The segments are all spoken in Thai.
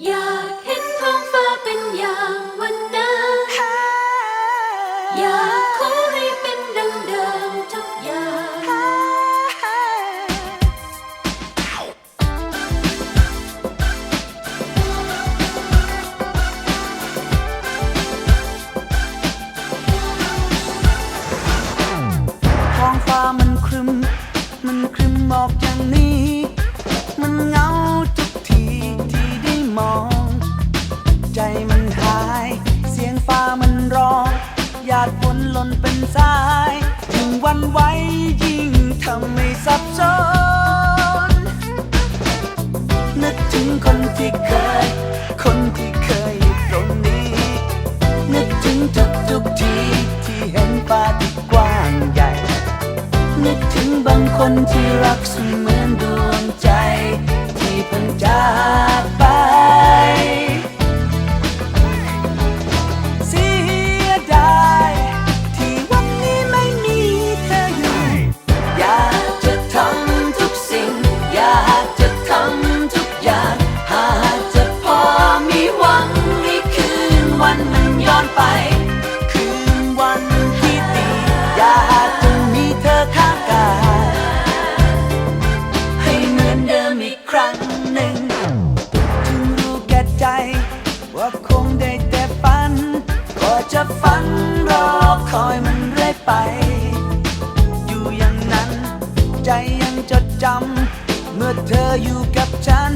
Yeah. าดฝนหล่นเป็นสายยิ่งวันไหวยิ่งทำให้สับสนนึกถึงคนที่เคย คนที่เคยอมตรงนี้ นึกถึงทุกทุกทีที่เห็นป่าที่กว้างใหญ่ นึกถึงบางคนที่รักเสมือนดวงใจ ที่เพิ่งจากไป จำ เมื่อเธออยู่กับฉัน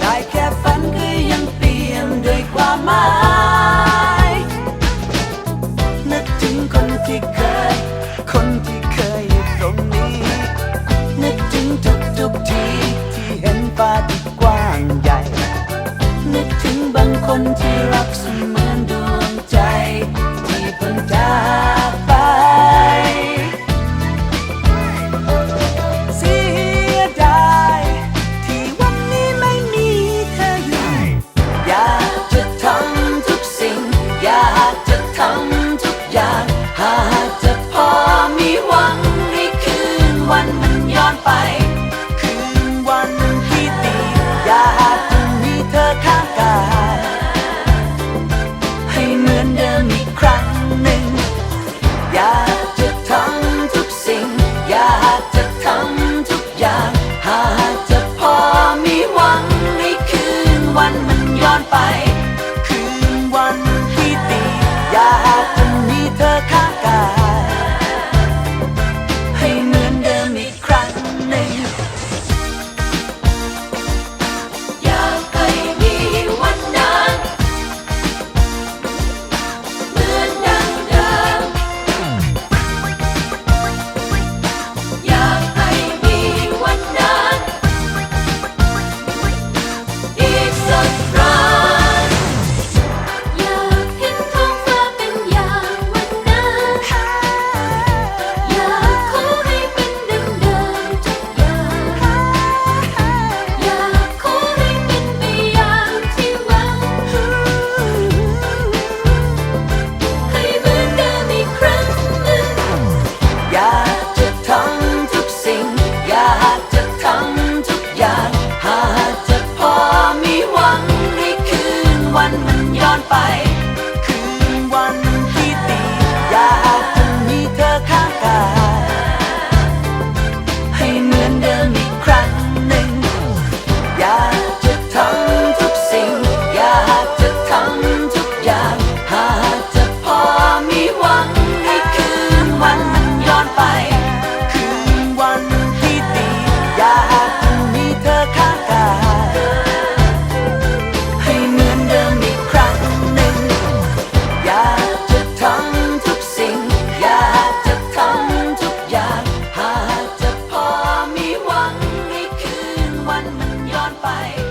ได้แค่ฝันก็ยังเปลี่ยนด้วยความันมันย้อนไป ย้อนไป